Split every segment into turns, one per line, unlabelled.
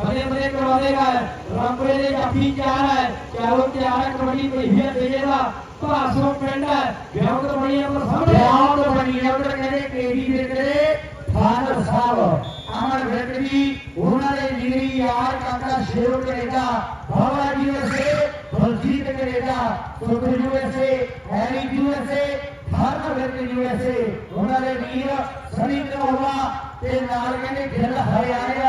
बड़े बड़े करवा देगा रामपुरे ਦੇ ਜਾਫੀ ਚਾਰ ਹੈ ਚਾਰੋਂ ਤਿਆਰ ਹੈ ਕਬੱਡੀ ਪਈ ਹੈ ਤੇਜੇ ਦਾ ਭਾਸੋ ਪਿੰਡ ਹੈ ਵਿਆਹ ਤੋਂ ਬਣੀ ਅੰਦਰ ਸਾਹਮਣੇ
ਬਹੁਤ ਬਣੀ ਹੈ ਉਧਰ ਕਹਿੰਦੇ ਕੇਡੀ ਦੇ ਕਰੇ ਫਾਦਰ ਸਾਹਿਬ ਅਮਰ ਵੇਟਰੀ ਉਹਨਾਂ ਦੇ ਜਿਗਰੀ ਯਾਰ ਕਾਕਾ ਸ਼ੇਰੋ ਕੈਨੇਡਾ ਬਾਬਾ ਜੀ ਵਸੇ Baljit Canada Sukh USA Harry USA Bharat ਵੇਟਰੀ USA ਉਹਨਾਂ ਦੇ ਵੀਰ ਸਨੀ ਕਨੋਲਾ ਤੇ ਨਾਲ ਕਹਿੰਦੇ ਗਿੱਲ ਹਰਿਆਣੇ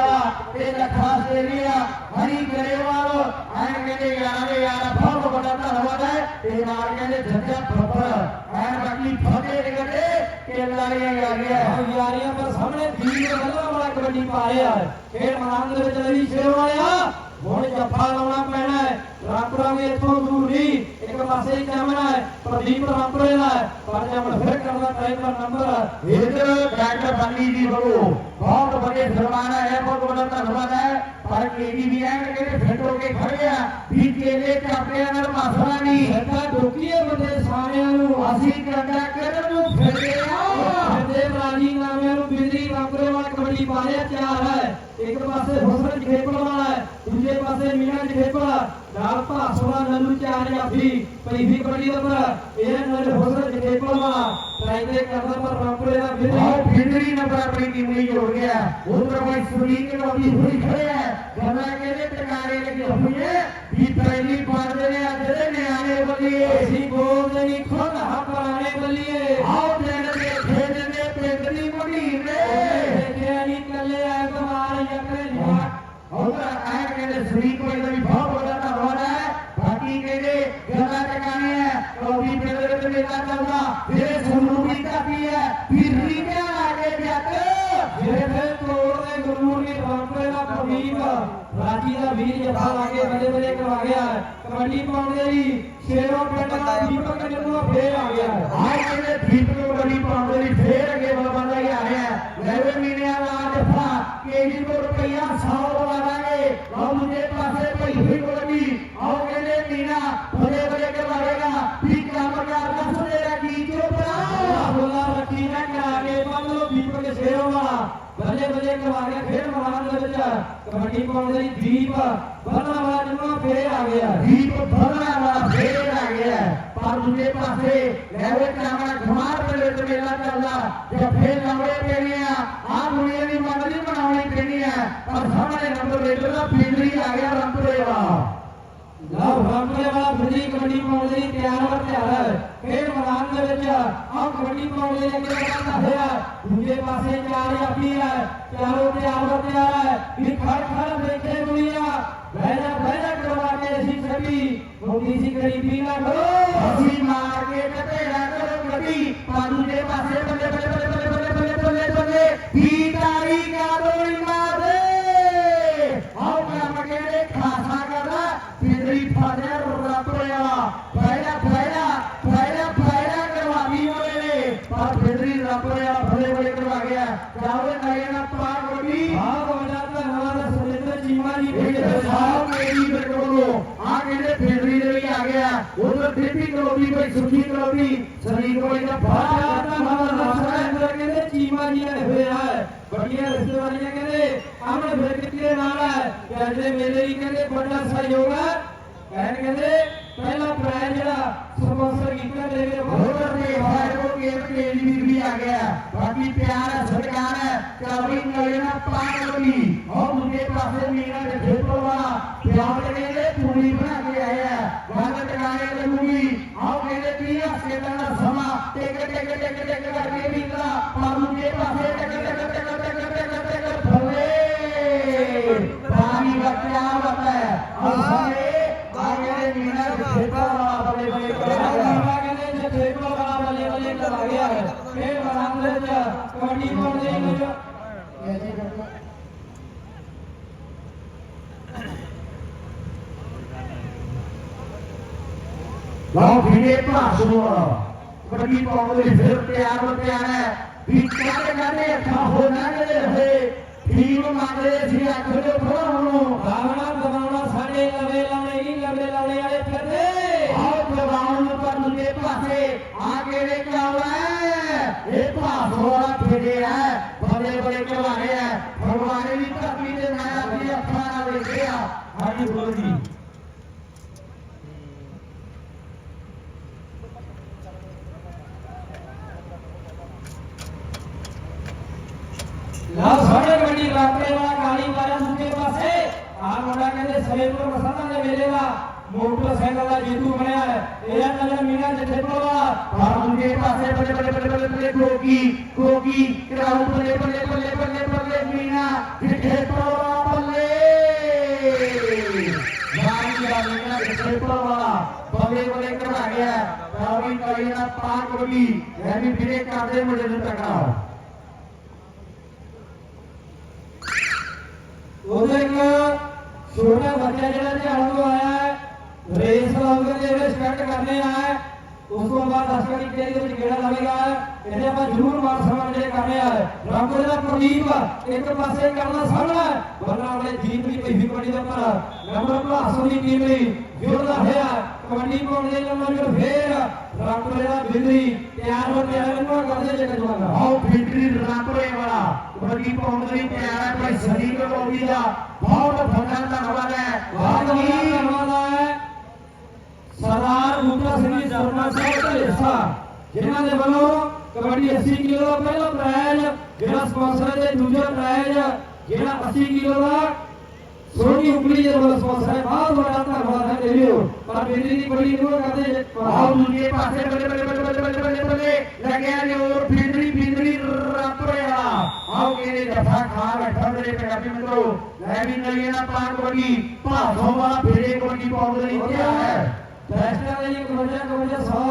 ਤੇ ਲੱਖਾ ਆਸਟ੍ਰੇਲੀਆ ਹਰੀ ਗਰੇਵਾਲ ਐਂ ਕਹਿੰਦੇ ਯਾਰਾਂ ਦੇ ਯਾਰ ਬਹੁਤ ਵੱਡਾ ਧੰਨਵਾਦ ਹੈ। ਤੇ ਨਾਲ ਕਹਿੰਦੇ ਜੱਜਾ ਬੱਬਰ ਐਂ ਬਾਕੀ ਫਤਿਹ ਦੇ ਕਹਿੰਦੇ ਕੇਲਾ ਲਿਆ ਗਿਆ
ਆਹ ਯਾਰੀਆਂ ਪਰ ਸਾਹਮਣੇ ਵੀਰ ਵੱਲੋਂ ਵਾਲਾ ਕਬੱਡੀ ਪਾ ਰਿਹਾ ਹੈ। ਖੇਡ ਮੈਦਾਨ ਦੇ ਵਿੱਚ ਲਈ ਸ਼ੇਰ ਵਾਲਿਆ ਹੁਣ ਜੱਫਾ ਲਾਉਣਾ ਪੈਣਾ ਹੈ। ਰਾਮਪੁਰਾ ਵੀ ਇੱਥੋਂ ਦੂਰ ਨਹੀਂ। ਇੱਕ ਪਾਸੇ ਹੀ ਕੈਮਰਾ ਹੈ। ਪ੍ਰਦੀਪ ਰਾਮਪੁਰੇ ਦਾ ਹੈ। ਪਰ ਜਮਨ ਫਿਰ ਕਰਦਾ ਟਾਈਮਰ ਨੰਬਰ
ਇਧਰ ਡਾਕਟਰ ਬੰਨੀ ਜੀ ਵੱਲੋਂ बड़े जमाना है बहुत बड़ा जमाना है पर केवी भी है लेकिन फिट होके खड़ गया भी केले ਚਾਪੜਿਆਂ ਨਾਲ ਮਾਸਰਾ ਨਹੀਂ।
ਸੱਤਾ ਦੁਖੀਏ ਬੰਦੇ ਸਾਰਿਆਂ ਨੂੰ।
ਅਸੀਂ ਕੰਡਾ ਕਰਨ ਨੂੰ ਫਿਰਿਆ
ਬੰਦੇ ਰਾਜੀ ਨਾਮਿਆਂ ਨੂੰ ਬਿਜਲੀ ਵਾਂਗਰੇ ਵਾਲ ਕਬੜੀ ਪਾਲਿਆ ਤਿਆਰ ਹੈ। ਇੱਕ ਪਾਸੇ ਹੁਸਨ ਖੇਪਣ ਵਾਲਾ ਹੈ। ਦੂਜੇ ਪਾਸੇ ਮੀਨਾ ਜਖੇਪਲ ਨਾਲ ਭਾਸਵਾ ਨੰਨੂ ਚਾਰ ਜਾਫੀ ਵੀ ਕਬੱਡੀ ਦਾ ਪਰ ਇਹ ਨਾਲ ਹੁਸਨ ਜਖੇਪਲ ਵਾਲਾ ਟਰਾਈ ਤੇ ਕਰਦਾ ਪਰ ਰਾਮਪੁਰੇ ਦਾ ਬਿਜਲੀ
ਆਹ ਫਿੰਦਰੀ ਨੰਬਰ ਆਪਣੀ ਟੀਮ ਲਈ ਜੋੜ ਗਿਆ ਉਧਰ ਕੋਈ ਸੁਨੀਲ ਲੋਦੀ ਹੋਈ ਖੜੇ ਹੈ। ਗੱਲਾਂ ਕਹਿੰਦੇ ਟਕਾਰੇ ਲੱਗੇ ਹੋਏ ਵੀ ਪਹਿਲੀ ਪੜਦੇ ਨੇ ਅੱਜ ਦੇ ਨਿਆਣੇ ਬੱਲੀਏ।
ਅਸੀਂ ਬੋਲਦੇ ਨਹੀਂ ਖੁਦ ਹਪਰਾਣੇ ਬੱਲੀਏ।
ਆਓ ਪਿੰਡ ਦੇ ਖੇਡ ਦੇ ਪਿੰਡ ਦੀ ਮੁੰਡੀਰ ਨੇ।
ਦੇਖਿਆ ਨਹੀਂ ਕੱਲੇ ਕਮਾਲ ਯਕਰੇ ਜਵਾਕ।
ਉਧਰ ਆਇਆ
5 ਵਜੇ ਕਰਾ ਗਿਆ। ਕਬੱਡੀ ਪਾਉਂਦੇ ਜੀ। ਸ਼ੇਰੋਂ ਪਿੰਡ ਦਾ ਦੀਪਕ ਨਿੰਮੂ ਫੇਰ ਆ ਗਿਆ। ਹਾਂ
ਕਹਿੰਦੇ ਦੀਪਕ ਨੂੰ ਕਬੱਡੀ ਪਾਉਂਦੇ ਜੀ। ਫੇਰ ਅੱਗੇ ਬਾਬਾ ਦਾ ਹੀ ਆ ਰਿਹਾ। ਲੈਵੇ ਮੀਨਿਆ ਦਾ ਜਫਾ ਕੇਜੀ ਕੋ ਰੁਪਈਆ 100 ਲਵਾਵਾਂਗੇ ਬਹੁ ਦੇ ਪਾਸੇ ਭਈ ਹੋਈ ਕਬੱਡੀ। ਆਓ ਕਹਿੰਦੇ ਮੀਨਾ ਫਰੇ ਫਰੇ ਕਰਾਵੇਗਾ ਵੀ ਕੰਮ ਕਰ ਦੱਸ ਤੇਰਾ ਕੀ ਚੋਪੜਾ
ਬੋਲਾ ਰੱਖੀ ਨਾ ਕਰਾ ਕੇ ਬੰਦ ਲੋ ਦੀਪਕ ਸ਼ੇਰੋਂ ਵਾਲਾ ਬੱਲੇ ਬੱਲੇ ਕਰਵਾ ਕੇ ਫੇਰ ਮੈਦਾਨ ਦੇ ਵਿੱਚ ਕਬੱਡੀ ਪਾਉਂਦੇ ਜੀ ਦੀਪ। ਬੰਨਾ ਵਾਲਾ ਫੇਰ ਆ ਗਿਆ।
ਦੀਪ ਭਰਨਾ ਵਾਲਾ ਫੇਰ ਆ ਗਿਆ। ਪਰ ਦੂਜੇ ਪਾਸੇ ਲੈਵੇ ਕਾਮਾ ਘਮਾਰ ਦੇ ਵਿੱਚ ਮੇਲਾ ਚੱਲਦਾ। ਜੱਫੇ ਲਾਉਣੇ ਪੈਣੇ ਆ, ਆਹ ਦੁਨੀਆ ਦੀ ਮੰਨ ਨਹੀਂ ਬਣਾਉਣੀ ਪੈਣੀ ਆ। ਪਰ ਸਾਹਮਣੇ ਨੰਬਰ ਰੇਡਰ ਦਾ ਫੀਲਡਰੀ ਆ ਗਿਆ ਰੰਪਰੇ ਵਾਲਾ
ਲਓ ਰਾਮਪੁਰੇ ਵਾਲਾ ਫਰੀ ਕਬੱਡੀ ਪਾਉਣ ਲਈ ਤਿਆਰ ਹੋ, ਤਿਆਰ ਹੈ। ਖੇਡ ਮੈਦਾਨ ਦੇ ਵਿੱਚ ਆਹ ਕਬੱਡੀ ਪਾਉਣ ਲਈ ਅੱਗੇ ਵਧਦਾ ਹੋਇਆ ਦੂਜੇ ਪਾਸੇ ਚਾਰ ਜਾਫੀ ਹੈ। ਚਾਰੋਂ ਤਿਆਰ ਹੋ, ਤਿਆਰ ਹੈ। ਵੀ ਖੜ ਖੜ ਦੇਖੇ ਦੁਨੀਆ ਬਹਿ ਜਾ ਬਹਿ ਜਾ ਕਰਵਾ ਕੇ ਅਸੀਂ ਛੱਡੀ ਮੋਦੀ ਸੀ ਗਰੀਬੀ ਨਾ ਕਰੋ
ਅਸੀਂ ਮਾਰ ਕੇ ਤੇ ਭੇੜਾ ਕਰੋ ਗੱਡੀ ਪਰ ਦੂਜੇ ਪਾਸੇ ਬੀਜੇਪੀ ਕਲੋਬੀ ਕੋਈ ਸੁਖੀ ਕਲੋਬੀ ਸਰੀਰ ਕੋਈ ਨਾ
ਬਾਹਰ
ਆਤਾ
ਮਾਰਾ
ਨਾਸਰਾ
ਇੰਦਰ ਕਹਿੰਦੇ ਚੀਮਾ ਜੀ ਨੇ ਹੋਇਆ ਹੈ ਬੜੀਆਂ ਰਿਸ਼ਤੇਦਾਰੀਆਂ ਕਹਿੰਦੇ ਅਮਨ ਫਿਰ ਕਿਤੇ ਨਾਲ ਹੈ ਕਹਿੰਦੇ, ਮੇਰੇ ਹੀ ਕਹਿੰਦੇ, ਬੜਾ ਸਹਿਯੋਗ ਹੈ ਕਹਿਣ ਕਹਿੰਦੇ
पहला प्लान जरा सुपरस्टार कितना देंगे बहुत अपने भाई को के अपने भी आ गया बाकी प्यार है सरकार है कभी नरेना पागली और उनके पास से मीना के मेरा वाला प्यार के लिए पूरी बना के आया भगत गाने लगूँगी आओ मेरे पिया सेता ना समा टेक टेक टेक टेक करके भी ना पर उनके पास टेक
टेक टेक टेक टेक टेक फले पानी का क्या बताए और ਕਬੱਡੀ ਬਣ ਜਾਈ ਮੇਰਾ ਲੈ ਜੀ ਕਰਦਾ
ਲਓ ਵੀਰੇ ਭਾਸ ਨੂੰ ਕਬੱਡੀ ਪਾਉਣ ਲਈ ਫਿਰ ਪਿਆਰ ਨਾਲ ਪਿਆਰ ਹੈ ਵੀ ਕਹਿੰਦੇ ਕਹਿੰਦੇ ਅੱਖਾਂ ਹੋ ਨਾ ਗਏ ਹੋਏ ਫੀਮ ਮੰਗਦੇ ਸੀ ਅੱਖ ਦੇ ਫਰਾਂ ਨੂੰ। ਹੈ ਬੜੇ ਬੜੇ ਘਵਾਰੇ ਹੈ ਭਗਵਾਨੇ ਦੀ ਧਰਤੀ ਦੇ ਮਾਇਆ ਦੀ ਅੱਖਾਂ ਨਾਲ ਹਾਂਜੀ ਬੋਲੋ ਜੀ।
ਲਾ ਸਾਡੇ ਕਬੱਡੀ ਰਾਤੇ ਵਾਲਾ ਕਾਲੀ ਵਾਲਾ ਦੂਜੇ ਪਾਸੇ। ਆਹ ਮੁੰਡਾ ਕਹਿੰਦੇ ਸਵੇਰ ਮਸਾਲਾ ਦੇ ਵੇਲੇ ਦਾ ਮੋਟਰਸਾਈਕਲ ਦਾ ਜੇਤੂ ਬਣਿਆ ਹੈ। ਇਹ ਆ ਨਜ਼ਰ ਮੀਨਾ ਜਿੱਥੇ ਪਵਾ
ਪਰ ਦੂਜੇ ਪਾਸੇ ਬੱਲੇ ਬੱਲੇ ਕੋਕੀ ਕੋਕੀ ਕਰਾਉ ਬੱਲੇ ਬੱਲੇ ਬੱਲੇ ਬੱਲੇ ਬੱਲੇ ਮੀਨਾ ਜਿੱਥੇ ਪਰਵਾ ਬੱਲੇ ਯਾਰੀ ਦਾ ਮੀਨਾ ਜਿੱਥੇ ਪਰਵਾ ਬੱਲੇ ਬੱਲੇ ਕਰਾ ਗਿਆ। ਰਾਵੀ ਕਰੀ ਨਾ ਪਾਕ ਬਗੀ ਇਹ ਵੀ ਵੀਰੇ ਕਰਦੇ ਮੁੰਡੇ ਨੂੰ ਟਕਰਾਓ
ਉਹਦੇ ਇੱਕ ਛੋਟਾ ਬੱਚਾ ਜਿਹੜਾ ਝਾੜੂ ਤੋਂ ਆਇਆ ਰੇਸ ਲਾਉਂਦੇ ਦੇ ਜਿਹੜੇ ਸਟਾਰਟ ਕਰਨੇ ਆ। ਉਸ ਤੋਂ ਬਾਅਦ ਅਸਕਰੀ ਤੇਰੀ ਦੇ ਵਿੱਚ ਗੇੜਾ ਲਾਵੇਗਾ ਇਹਦੇ ਆਪਾਂ ਜ਼ਰੂਰ ਮਾਰ ਸਮਾਨ ਜਿਹੜੇ ਕਰਨੇ ਆ। ਰੱਬ ਦਾ ਪ੍ਰਦੀਪ ਇੱਕ ਪਾਸੇ ਕਰਨਾ ਸਾਹਮਣਾ ਬੰਨਾ ਵਾਲੇ ਜੀਤ ਦੀ ਪਈ ਕਬੱਡੀ ਦੇ ਉੱਪਰ ਨੰਬਰ ਭਾਸੋ ਦੀ ਟੀਮ ਲਈ ਜੋੜਦਾ ਹੋਇਆ। ਕਬੱਡੀ ਪਾਉਣ ਦੇ ਨੰਬਰ ਫੇਰ ਰੱਬ ਦਾ ਬਿੰਦਰੀ ਤਿਆਰ ਹੋ ਤਿਆਰ ਨੂੰ ਕਰਦੇ ਜੇ ਕਜਵਾਗਾ
ਆਓ ਫਿਟਰੀ ਰਾਪਰੇ ਵਾਲਾ। ਕਬੱਡੀ ਪਾਉਣ ਲਈ ਤਿਆਰ ਹੈ ਭਾਈ ਸਨੀ ਕਲੋਬੀ ਦਾ ਬਹੁਤ ਵੱਡਾ ਧੰਨਵਾਦ ਹੈ।
ਬਹੁਤ
ਬਾਕੀ
ਸਰਦਾਰ ਬੂਟਾ ਸਿੰਘ ਜੀ ਸਰਨਾ ਸਾਹਿਬ ਦਾ ਹਿੱਸਾ ਜਿਨ੍ਹਾਂ ਦੇ ਵੱਲੋਂ ਕਬੱਡੀ 80 ਕਿਲੋ ਦਾ ਪਹਿਲਾ ਪ੍ਰਾਈਜ਼ ਜਿਹੜਾ ਸਪਾਂਸਰ ਹੈ ਤੇ ਦੂਜਾ ਪ੍ਰਾਈਜ਼ ਜਿਹੜਾ 80 ਕਿਲੋ ਦਾ ਸੋਨੀ ਉਂਗਲੀ ਦੇ ਵੱਲੋਂ ਸਪਾਂਸਰ ਹੈ ਬਹੁਤ ਵੱਡਾ ਧੰਨਵਾਦ ਹੈ ਦੇਵਿਓ ਪਰ ਬੇਦੀ ਦੀ ਕਬੱਡੀ ਨੂੰ ਕਰਦੇ
ਆਓ ਦੂਜੇ ਪਾਸੇ ਬੱਲੇ ਬੱਲੇ ਬੱਲੇ ਬੱਲੇ ਬੱਲੇ ਬੱਲੇ ਬੱਲੇ ਲੱਗਿਆ ਜੋਰ ਫਿਟਰੀ ਫਿਟਰੀ ਰਾਪਰੇ ਵਾਲਾ ਆਓ ਕਿਹਨੇ ਜਫਾ ਖਾ ਬੈਠਾ ਮੇਰੇ ਪੰਜਾਬੀ ਮਿੱਤਰੋ ਲੈ ਵੀ ਨਹੀਂ ਨਾ ਪਾਣ ਕਬੱਡੀ ਭਾਸੋਂ ਵਾਲਾ ਫੇਰੇ ਕਬੱਡੀ ਪਾਉਣ ਲਈ ਤਿਆਰ ਹੈ
ਬੈਸਟਾਂ ਦੇ 51 51 100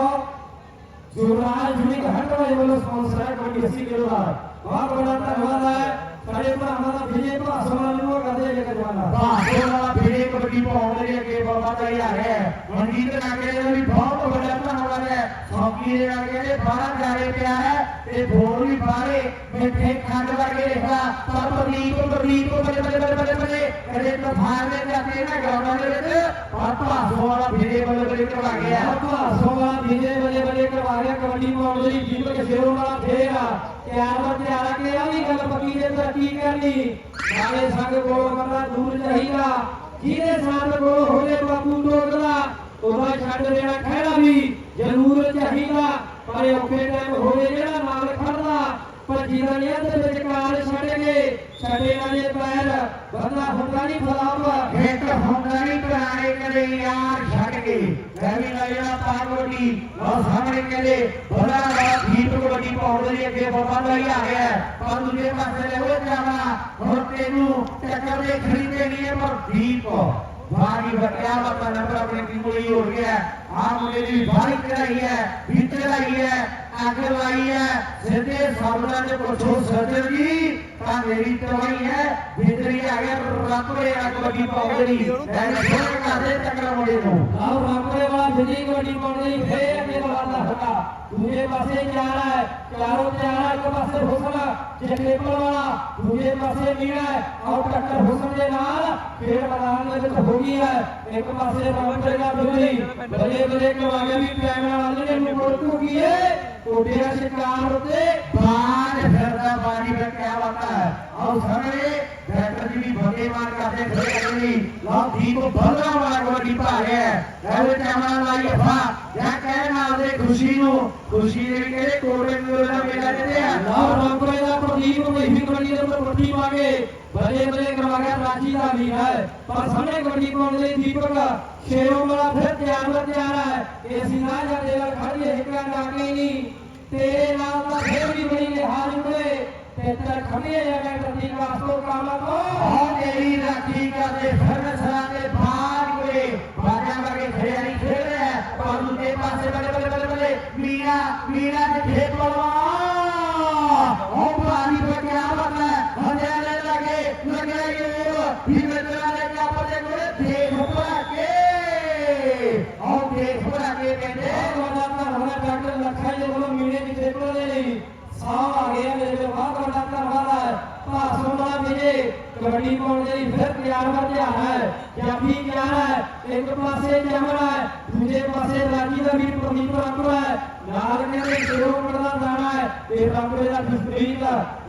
ਜੁਗਰਾਜ ਜੁਨੀ ਹੰਡ ਵਾਲੇ ਵੱਲੋਂ ਸਪਾਂਸਰ ਹੈ ਕਬੱਡੀ 80 ਕਿਲੋ ਦਾ ਬਹੁਤ ਬੜਾ ਧੰਨਵਾਦ ਹੈ ਸਾਡੇ ਭਰਾਵਾਂ ਦਾ ਵਿਜੇ ਭਾਸਵਾਲ ਨੂੰ ਕਰਦੇ ਜੇ ਕਰਵਾਣਾ
ਭਾਸੋਂ ਵਾਲਾ ਫੇਰੇ ਕਬੱਡੀ ਪਾਉਣ ਲਈ ਅੱਗੇ ਬਾਬਾ ਦਾ ਆ ਰਿਹਾ ਮਨਜੀਤ ਨਾਗੇ ਵੀ ਬਹੁਤ ਵੱਡਾ ਹੈ। ਸੌਕੀ ਦੇ ਨਾਗੇ ਦੇ ਬਾਹਰ ਜਾ ਪਿਆ ਹੈ ਤੇ ਬੋਲ ਵੀ ਬਾਹਰੇ ਮਿੱਠੇ ਖੰਡ ਵਰਗੇ ਰਿਹਾ ਪਰ ਪ੍ਰਦੀਪ ਪ੍ਰਦੀਪ, ਬੱਲੇ ਬੱਲੇ ਬੱਲੇ ਬੱਲੇ ਬੱਲੇ। ਕਦੇ ਤਫਾਨ ਦੇ ਜਾਂਦੇ ਨਾ ਗਰਾਊਂਡਾਂ ਦੇ ਵਿੱਚ ਪਰ ਭਾਸੋਂ ਵਾਲਾ ਫੇਰੇ ਬੱਲੇ ਕਰਵਾ ਗਿਆ।
ਭਾਸਵਾਲ ਵਿਜੇ ਬੱਲੇ ਬੱਲੇ ਕਰਵਾ ਰਿਹਾ ਕਬੱਡੀ ਪਾਉਣ ਲਈ ਦੀਪਕ ਸ਼ੇਰੋਂ ਵਾਲਾ ਫੇਰ। ਤਿਆਰ ਵਰ ਤਿਆਰ ਆ ਕੇ ਆ ਵੀ ਗੱਲ ਪੱਕੀ ਜੇ ਕੀ ਕਰਨੀ? ਨਾਲੇ ਸੰਗ ਕੋਲ ਬੰਦਾ ਦੂਰ ਚਾਹੀਦਾ। ਜਿਹਦੇ ਸੰਗ ਕੋਲ ਹੋਵੇ ਬਾਪੂ ਟੋਕਦਾ ਉਹਦਾ ਛੱਡ ਦੇਣਾ ਖਹਿੜਾ ਵੀ ਜ਼ਰੂਰ ਚਾਹੀਦਾ, ਪਰ ਔਖੇ ਟਾਈਮ ਹੋਵੇ ਜਿਹੜਾ ਨਾਲ ਖੜਦਾ। ਪਰ ਜੀਵਨ ਦੇ ਵਿੱਚ ਛੱਡ ਕੇ, ਛੱਡੇ ਨਾ ਜੇ ਪੈਰ। ਬੰਦਾ ਹੁੰਦਾ ਨਹੀਂ ਫਲਾਵਾ
ਇੱਕ ਹੁੰਦਾ ਨਹੀਂ ਪੁਰਾਣੇ ਕਦੇ ਯਾਰ ਛੱਡ ਕੇ। ਮੈਂ ਵੀ ਲਾਇਆ ਪਾਗੋਟੀ ਲੋ ਸਾਹਮਣੇ ਕਹਿੰਦੇ, ਬੜਾ ਬੜਾ ਕਬੱਡੀ ਪਾਉਣ ਦੇ ਅੱਗੇ ਬਾਬਾ ਦਾ ਆ ਗਿਆ ਪਰ ਦੂਜੇ ਪਾਸੇ ਲੈ ਉਹ ਜਾਣਾ, ਹੁਣ ਤੈਨੂੰ ਟੱਕਰ ਦੇ ਖੜੀ ਦੇਣੀ ਪਰ ਦੀਪ ਵਾਰੀ ਬਟਿਆ ਵਾ ਨੰਬਰ ਆਪਣੇ ਟੀਮ ਕੋਲ ਹੀ ਹੋ ਗਿਆ ਆ ਮੁੰਡੇ ਦੀ ਬਾਰੀ ਚੜਾਈ ਹੈ ਵਿੱਚ ਚੜਾਈ ਹੈ ਅੱਗ ਲਾਈ ਹੈ ਸਿੱਧੇ ਸਾਹਮਣੇ ਦੇ ਪੁੱਛੋ ਸਰਦਰ ਜੀ ਤਾਂ ਮੇਰੀ ਤਵਾਈ ਹੈ ਵਿਦਰੀ ਆ ਗਿਆ ਰੱਬ ਦੇ ਆ ਕਬੱਡੀ ਪਾਉਂਦੇ ਨਹੀਂ ਐਨੇ ਸੋਹਣੇ ਕਰਦੇ ਟੱਕਰ ਮੁੰਡੇ ਨੂੰ
ਆਹ ਰਾਮਪੁਰੇ ਵਾਲਾ ਬਿਜਲੀ ਕਬੱਡੀ ਪਾਉਣ ਲਈ ਫੇਰ ਅੱਗੇ ਵਧਦਾ ਹੋਗਾ ਦੂਜੇ ਪਾਸੇ ਚਾਰ ਹੈ ਚਾਰੋਂ ਚਾਰ ਹੈ ਇੱਕ ਪਾਸੇ ਹੁਸਨ ਜਗੇਪਲ ਵਾਲਾ ਦੂਜੇ ਪਾਸੇ ਮੀਣਾ ਹੈ ਆਹ ਟੱਕਰ ਹੁਸਨ ਦੇ ਨਾਲ ਫੇਰ ਮੈਦਾਨ ਦੇ ਵਿੱਚ ਹੋ ਗਈ ਹੈ ਇੱਕ ਪਾਸੇ ਰਾਮਪੁਰੇ ਦਾ ਬਿਜਲੀ ਬੱਲੇ ਬੱਲੇ ਕਰਵਾ ਕੇ ਵੀ ਟਾਈਮ ਨਾਲ ਜਿਹੜੇ ਨੂੰ ਮੁੜ ਚੁੱਕੀ ਹੈ ਕੋਟਿਆ ਸ਼ਿਕਾਰ ਉੱਤੇ
ਬਾਜ ਫਿਰਦਾ ਬਾਜੀ ਵਿੱਚ ਕਿਆ ਬਾਤ ਹੈ? ਆਓ ਸਾਹਮਣੇ ਡਾਕਟਰ ਜੀ ਵੀ ਬੰਦੇ ਮਾਰ ਕਰਦੇ ਖੜੇ ਕਰਦੇ ਨਹੀਂ ਲਓ ਦੀਪ ਬਲਦਾ ਵਾਲਾ ਕਬੱਡੀ ਪਾ ਰਿਹਾ ਹੈ। ਐਵੇਂ ਕੈਮਰਾ ਲਾਈ ਅਫਾ ਜਾਂ ਕਹਿ ਨਾਲ ਦੇ ਖੁਸ਼ੀ ਨੂੰ, ਖੁਸ਼ੀ ਦੇ ਵੀ ਕਿਹੜੇ ਕੋੜੇ ਨੂੰ ਦਾ ਮੇਲਾ ਜਿੱਤੇ ਆ
ਲਾਹ ਰਾਮਪੁਰੇ ਦਾ ਪ੍ਰਦੀਪ ਮਹੀਵੀ ਕਬੱਡੀ ਦੇ ਉੱਪਰ ਪੱਟੀ ਮਾਗੇ ਬੱਲੇ ਬੱਲੇ ਕਰਵਾ ਗਿਆ ਰਾਜੀ ਦਾ ਵੀ ਹੈ। ਪਰ ਸਾਹਮਣੇ ਕਬੱਡੀ ਪਾਉਣ ਲਈ ਦੀਪਕ ਸ਼ੇਰੋਂ ਵਾਲਾ ਫਿਰ ਤਿਆਰ ਵਰ ਇਹ ਤੇਰੇ ਨਾਲ ਦਾ ਫਿਰ ਵੀ ਬੜੀ ਲਿਹਾਜ਼ ਉੜੇ ਤੇ ਤੇਰਾ ਖੜੀਏ ਜਾਵੇ ਪ੍ਰਦੀਪ ਵਾਸਤੋ ਕਾਮਾ ਤੋਂ।
ਆਹ ਤੇਰੀ ਰਾਖੀ ਕਰਦੇ ਫਿਰ ਦੇ ਬਾਗ ਕੋਲੇ ਬਾਜਾਂ ਵਰਗੇ ਖੜੇ ਖੇਡ ਰਿਹਾ। ਪਰ ਦੂਜੇ ਪਾਸੇ ਬੱਲੇ ਬੱਲੇ ਬੱਲੇ ਬੱਲੇ ਮੀਰਾ ਮੀਰਾ ਦੇ ਖੇਤ ਉਹ ਪਾਣੀ ਬਚਿਆ ਬੰਦਾ ਹੰਡਿਆ ਦੇ ਲਾਗੇ ਲੱਗਿਆ ਇਹ ਵੀ ਮਿੱਤਰਾਂ ਦੇ ਕਾਪਰ ਦੇ ਕੋਲੇ ਦੇਖ ਭਰਾ ਕੇ ਉਹ ਦੇਖ ਭਰਾ ਕੇ ਕਹਿੰਦੇ
ਬਹੁਤ ਵੱਡਾ ਧੰਨਵਾਦ ਡਾਕਟਰ ਲੱਖਾ ਜੀ ਵੱਲੋਂ ਮੀਡੀਆ ਦੀ ਸੇਵਾ ਦੇ ਲਈ ਸਾਹ ਆ ਗਿਆ ਮੇਰੇ ਕੋਲ ਬਹੁਤ ਵੱਡਾ ਧੰਨਵਾਦ ਹੈ ਭਾਸੋਂ ਦਾ ਵਿਜੇ ਕਬੱਡੀ ਪਾਉਣ ਦੇ ਲਈ ਫਿਰ ਤਿਆਰ ਵਰ ਧਿਆਨ ਹੈ। ਜਾਫੀ ਤਿਆਰ ਹੈ ਇੱਕ ਪਾਸੇ ਜਮਨ ਹੈ ਦੂਜੇ ਪਾਸੇ ਰਾਜੀ ਦਾ ਵੀਰ ਪ੍ਰਦੀਪ ਰਾਮਪੁਰ ਹੈ। ਨਾਲ ਕਹਿੰਦੇ ਸ਼ੇਰੋ ਦਾ ਦਾਣਾ ਹੈ ਤੇ ਰਾਮਪੁਰੇ ਦਾ ਜਸਪ੍ਰੀਤ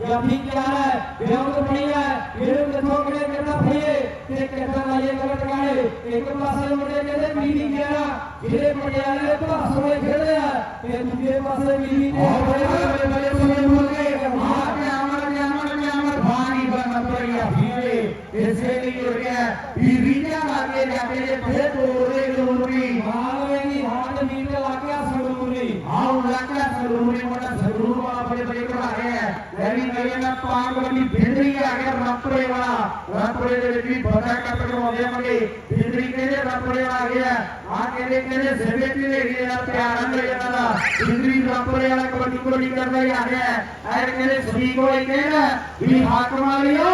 ਜਾਫੀ ਤਿਆਰ ਹੈ ਵਿਆਹ ਬਣੀ ਹੈ ਫਿਰ ਕਿਥੋਂ ਕਿਹੜੇ ਕਿਹੜਾ ਫੜੀਏ? ਤੇ ਕਿੱਦਾਂ ਲਾਈਏ ਗਲਤ ਗਾਣੇ? ਇੱਕ ਪਾਸੇ ਮੁੰਡੇ ਕਹਿੰਦੇ ਮੀਰੀ ਗਿਆ ਜਿਹੜੇ ਪਟਿਆਲੇ ਭਾਸੋਂ ਦੇ ਖੇਡਦੇ ਆ ਤੇ ਦੂਜੇ ਪਾਸੇ ਮੀਰੀ ਦੇ
ਬਹੁਤ ਬੜੇ ਬੜੇ ਬੜੇ ਬੜੇ ਬੋਲ ਕੇ ਮਾਰ ਕੇ ਅਮਰ ਕੇ ਅਮਰ ਕੇ ਅਮਰ ਭਾਣੀ ਬਨ ਪੜਿਆ ਵੀਰੇ ਇਸੇ ਲਈ ਗਿਆ। ਵੀ ਰੀਜਾ ਲਾਗੇ ਜਾ ਕੇ ਫੇਰ ਤੋੜੇ ਜ਼ਰੂਰੀ
ਮਾਲਵੇ ਦੀ ਹਾਟ ਮੀਟ ਲਾ ਕੇ ਸੰਗਰੂਰੀ।
ਆਉ ਲੱਗਾ ਸਰੂਰੀ ਮੋਟਾ ਸਰੂਰ ਵਾਲਾ ਬੜੇ ਬੜੇ ਘੜਾ ਹੈ। ਲੈ ਵੀ ਗਏ ਨਾ ਪਾਗ ਵਾਲੀ ਭਿੰਡਰੀ ਆ ਗਿਆ ਰਾਪਰੇ ਵਾਲਾ। ਰਾਪਰੇ ਦੇ ਵਿੱਚ ਵੀ ਬੜਾ ਕੱਟ ਕਰਵਾਉਂਦੇ ਆਂਗੇ ਭਿੰਡਰੀ ਕਹਿੰਦੇ ਰਾਪਰੇ ਆ ਗਿਆ। ਆ ਕਹਿੰਦੇ ਕਹਿੰਦੇ ਸਿਰੇ ਤੇ ਲੈ ਗਿਆ ਪਿਆਰਾਂ ਦੇ ਜਨਾਂ ਦਾ ਭਿੰਡਰੀ ਰਾਪਰੇ ਵਾਲਾ ਕਬੱਡੀ ਕਬੱਡੀ ਕਰਦਾ ਹੀ ਆ ਗਿਆ ਐ ਕਹਿੰਦੇ ਸ੍ਰੀ ਕੋਲੇ ਕਹਿੰਦਾ ਵੀ ਹਾਕਮ ਵਾਲਿਓ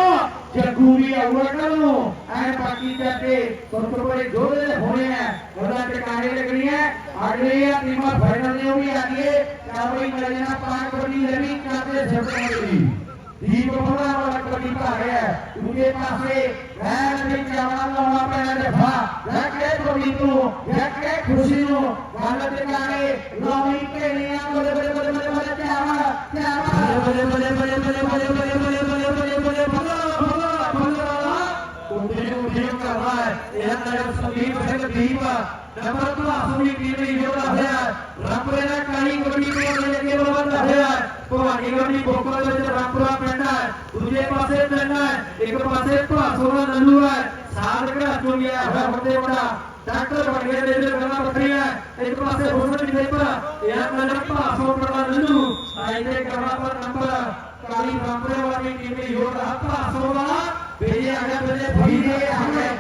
ਜਗੂਰੀ ਅਵਲਕਨੋ ਐ ਬਾਕੀ ਜੱਟੇ ਸੁਰਪੁਰੇ ਜੋੜੇ ਹੋਏ ਐ ਉਹਨਾਂ ਟਿਕਾਣੇ ਲੱਗਣੀ ਐ ਅਗਲੇ ਆ ਟੀਮਾਂ ਫਾਈਨਲ ਨੇ ਉਹ ਵੀ ਆ ਗਏ ਕਾਬਈ ਮਰਜਨਾ ਪਾਕ ਬਣੀ ਲਵੀ ਕਾਤੇ ਸਿਰਪੁਰੇ ਦੀਪ ਹੋਣਾ ਵਾਲਾ ਕਬੀ ਭਾਰਿਆ ਦੂਜੇ ਪਾਸੇ ਰਹਿਣ ਦੇ ਜਵਾਨ ਲਾਉਣਾ ਪੈਣਾ ਜਫਾ ਰੱਖੇ ਕਬੀ ਨੂੰ ਰੱਖੇ ਖੁਸ਼ੀ ਨੂੰ ਗੱਲ ਟਿਕਾਣੇ ਲਾਉਣੀ ਪੈਣੀ ਆ
ਬਲੇ ਬਲੇ ਬਲੇ ਬਲੇ ਬਲੇ ਚਾਵਾ ਚਾਵਾ ਬਲੇ ਬਲੇ ਬਲੇ ਬਲੇ ਬਲੇ ਬਲੇ ਇਹ ਤੜਪ ਸੁਦੀਪ ਸਿੰਘ ਦੀਪ ਨੰਬਰ 82 ਟੀਮ ਲਈ ਜੋੜਾ ਹੋਇਆ ਰਾਮਪੁਰਾ ਕਾਲੀ ਕਬੱਡੀ ਕਲੱਬ ਦੇ ਅੱਗੇ ਬਲਵੰਤ ਹੋਇਆ ਭਵਾਨੀ ਗੜੀ ਬੋਕਲ ਵਿੱਚ ਰਾਮਪੁਰਾ ਪਿੰਡ ਹੈ। ਦੂਜੇ ਪਾਸੇ ਪਿੰਡ ਹੈ। ਇੱਕ ਪਾਸੇ ਭਾਸੋਰਾ ਨੱਲੂ ਹੈ। ਸਾਧ ਘੜਾ ਚੋਂ ਗਿਆ ਹੋਇਆ ਬੰਦੇ ਬੜਾ ਡਾਕਟਰ ਬਣ ਗਿਆ ਦੇ ਦੇ ਗੱਲਾਂ ਬੱਕਰੀਆਂ ਇੱਕ ਪਾਸੇ ਹੁਸਨ ਜੇਪਰ ਇਹ ਨੰਬਰ ਭਾਸੋਰਾ ਨੱਲੂ ਆਇਦੇ ਕਰਵਾ ਪਰ ਨੰਬਰ ਕਾਲੀ ਰਾਮਪੁਰਾ ਵਾਲੀ ਟੀਮ ਲਈ ਜੋੜਾ ਭਾਸੋਰਾ ਬੇਜੇ ਆ ਗਿਆ, ਬੇਜੇ
ਫੀਰੇ ਆ ਗਿਆ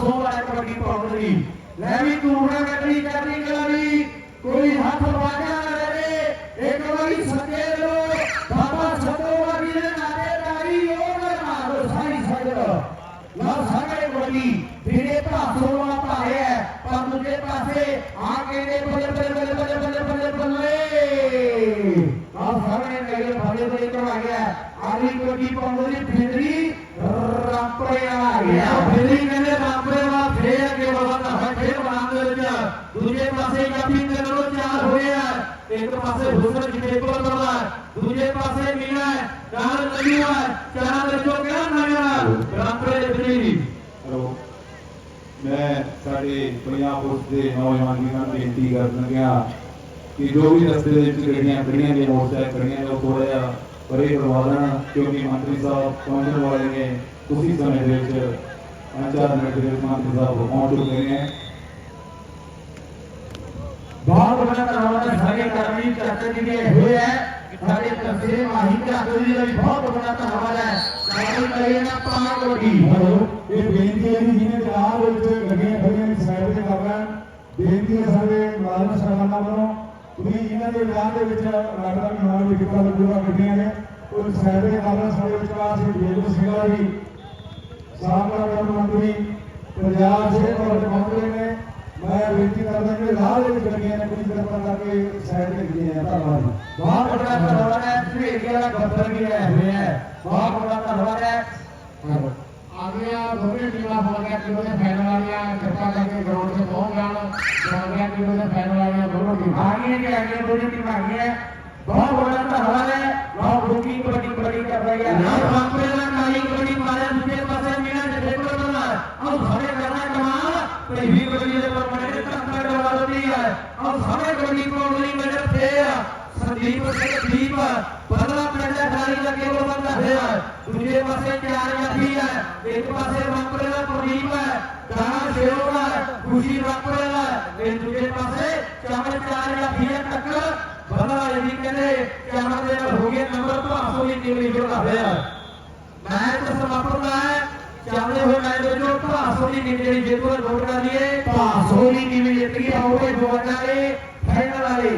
16 ਕਬੱਡੀ ਪਹੁੰਚ ਗਈ ਲੈ ਵੀ ਟੂਰਨਾਮੈਂਟ ਦੀ ਕਰਨੀ ਕਲਾਰੀ ਕੋਈ ਹੱਥ ਵਾਜਾ ਨਾ ਰਹੇ ਇੱਕ ਵਾਰੀ ਸੱਜੇ ਲੋ। ਬਾਬਾ ਸਤੋਵਾਰੀ ਦੇ ਨਾਦੇਦਾਰੀ ਉਹ ਨਾ ਮਾਰੋ ਸਾਰੀ ਸਜਰ ਨਾ ਸਾਰੇ ਬੋਲੀ ਫਿਰੇ ਭਾਸੋਵਾ ਭਾਇਆ ਪਰ ਦੂਜੇ ਪਾਸੇ ਆ ਕੇ ਨੇ ਬੱਲੇ ਬੱਲੇ ਬੱਲੇ ਬੱਲੇ ਬੱਲੇ ਬੱਲੇ ਬੱਲੇ। ਆ ਸਾਰੇ ਨਗਰ ਭਾਰੇ ਦੇ ਕਰਾ ਗਿਆ ਆਲੀ ਕੋਟੀ ਪੌਂਦਰੀ ਫਿੰਦਰੀ ਰਾਪਰੇ ਆ ਗਿਆ।
ਫੇਰੀ ਕਹਿੰਦੇ ਰਾਮਪੁਰੇ ਵਾਲਾ ਫੇਰ ਅੱਗੇ ਵਧਦਾ ਹੈ ਫੇਰ ਬਣਾਉਣ ਦੇ ਵਿੱਚ। ਦੂਜੇ ਪਾਸੇ ਕਾਫੀ ਦੇ ਨਾਲੋਂ ਚਾਰ ਹੋਏ ਆ ਇੱਕ ਪਾਸੇ ਹੁਸਨ ਜਿਵੇਪੁਰ ਕਰਦਾ ਦੂਜੇ ਪਾਸੇ ਮੀਨਾ ਹੈ। ਨਾਲ ਨਵੀਂ ਹੈ। ਚਾਰਾਂ ਦੇ ਵਿੱਚੋਂ ਕਿਹੜਾ ਨਵੀਂ ਰਾਮਪੁਰੇ ਦੇ ਫੇਰੀ
ਮੈਂ ਸਾਡੇ ਪੰਜਾਬ ਪੁਲਿਸ ਦੇ ਨੌਜਵਾਨ ਵੀਰਾਂ ਨੂੰ ਬੇਨਤੀ ਕਰਨ ਲੱਗਿਆ ਕਿ ਜੋ ਵੀ ਰਸਤੇ ਦੇ ਵਿੱਚ ਗੱਡੀਆਂ ਖੜੀਆਂ ਨੇ ਮੋਟਰਸਾਈਕਲ ਖੜੀਆਂ ਨੇ, ਉਹ ਥੋੜਾ ਜਿਹਾ ਪਰੇ ਕਰਵਾ ਦੇਣ ਕਿਉਂਕਿ ਮੰਤਰੀ ਸਾਹਿਬ ਪਹੁੰਚਣ ਵਾਲੇ ਨੇ ਉਸੇ ਸਮੇਂ ਦੇ ਵਿੱਚ ਪੰਜ ਚਾਰ ਮਿੰਟ ਦੇ ਵਿੱਚ ਮੰਤਰੀ ਸਾਹਿਬ ਪਹੁੰਚ ਚੁੱਕੇ ਨੇ।
ਬਹੁਤ ਬੜਾ ਧੰਨਵਾਦ ਹੈ ਕਰਮੀ ਚਾਚਾ ਜੀ ਦੇ ਹੋਏ ਹੈ ਸਾਡੇ ਤਸਰੇ ਮਾਹੀ ਚਾਚਾ ਜੀ ਦਾ ਵੀ ਬਹੁਤ ਬੜਾ ਧੰਨਵਾਦ ਹੈ। ਸਾਡੀ ਕਰੀਏ ਨਾ ਪਾਕ ਵੱਡੀ
ਇਹ ਬੇਨਤੀ ਹੈ ਕਿ ਜਿਹਨੇ ਜਨਾਬ ਵਿੱਚ ਗੱਡੀਆਂ ਖੜੀਆਂ ਨੇ ਸਾਈਡ ਤੇ ਕਰ ਲੈਣ ਬੇਨਤੀ ਹੈ ਸਾਡੇ ਮੁਲਾਜ਼ਮ ਸਰਵਾਨਾ ਵੱਲੋਂ ਤੁਸੀਂ ਇਹਨਾਂ ਦੇ ਇਲਾਜ ਦੇ ਵਿੱਚ ਲੱਗਦਾ ਵੀ ਨਾਲ ਵੀ ਕਿਤਾ ਲੱਗੂਗਾ ਗੱਡੀਆਂ ਨੇ ਉਹ ਸਾਈਡ ਤੇ ਕਰ ਸਾਡੇ ਵਿੱਚ ਆਸ ਬੇਨਤੀ ਸਿੰਘਾ ਜੀ। ਸਾਬਕਾ ਪ੍ਰਧਾਨ ਮੰਤਰੀ, ਪੰਜਾਬ ਦੇ ਔਰ ਮੰਤਰੀ ਨੇ, ਮੈਂ ਬੇਨਤੀ ਕਰਦਾ ਕਿ ਰਾਹ ਦੇ ਵਿੱਚ ਗੱਡੀਆਂ ਨੇ ਕੋਈ ਕਿਰਪਾ ਕਰਕੇ ਸਾਈਡ ਤੇ ਕੀਤੀਆਂ ਧੰਨਵਾਦ
ਬਹੁਤ ਬੜਾ ਧੰਨਵਾਦ ਹੈ ਸਵੇਰੀ ਵਾਲਾ ਗੱਬਰ ਵੀ ਆਇਆ ਹੋਇਆ ਬਹੁਤ ਬੜਾ ਧੰਨਵਾਦ ਹੈ
ਦੋਵੇਂ ਟੀਮਾਂ ਬੋਲਿਆ ਟੀਮਾਂ ਦੇ ਫਾਈਨਲ ਵਾਲੀਆਂ, ਕਿਰਪਾ ਕਰਕੇ ਗਰਾਊਂਡ 'ਤੇ ਪਹੁੰਚ ਜਾਣ ਬੋਲਿਆ ਟੀਮਾਂ ਦੇ ਫਾਈਨਲ ਵਾਲੀਆਂ ਦੋਨੋਂ ਟੀਮਾਂ
ਆ ਗਈਆਂ ਕਿ ਅਗਲੀਆਂ ਦੋਨੋਂ ਟੀਮਾਂ ਆ ਗਈਆਂ ਬਹੁਤ ਬੜਾ ਧੰਨਵਾਦ ਹੈ। ਬਹੁਤ ਰੁਕੀ ਕਬੱਡੀ ਕਬੱਡੀ ਕਰ ਰਹੀ ਹੈ।
ਨਾਲ ਰਾਮਪੁਰੇ ਦਾ ਕਾਲੀ ਕਬੱਡੀ ਮਾਰਿਆ, ਦੂਜੇ ਪਾਸੇ ਮੀਨਾ ਜਿਵੇਪੁਰ ਕਰਦਾ ਆਹ ਸਾਰੇ ਕਰਨਾ ਕਮਾਲ, ਤੇ ਵੀ ਕਬੱਡੀ ਦੇ ਪਰ ਮੜੇ ਧੱਕਾ ਕਰਵਾ ਦਿੰਦੀ ਹੈ। ਆਹ ਸਾਰੇ ਕਬੱਡੀ ਪਾਉਣ ਲਈ ਮੇਰੇ ਫੇਰ ਸੰਦੀਪ ਸਿੰਘ ਦੀਪ ਬਦਲਾ लगे बंदा है। दूसरे पासे न्यायवादी है। एक पासे रामपुरेला प्रदीप है। दाना शेरोला है खुशी रामपुरेला है। दूसरे पासे चावल चार या भीया टक्कर भला यदि कहने चावल दे भोगे नंबर तो आपको ये टीम जोड़ा है। मैच तो समापन है चावल हो। मैच जो तो आसोली निर्णय जेतुर जोड़ना
लिए आसोली निर्णय जेतुर होवे जोड़ना लिए फाइनल वाली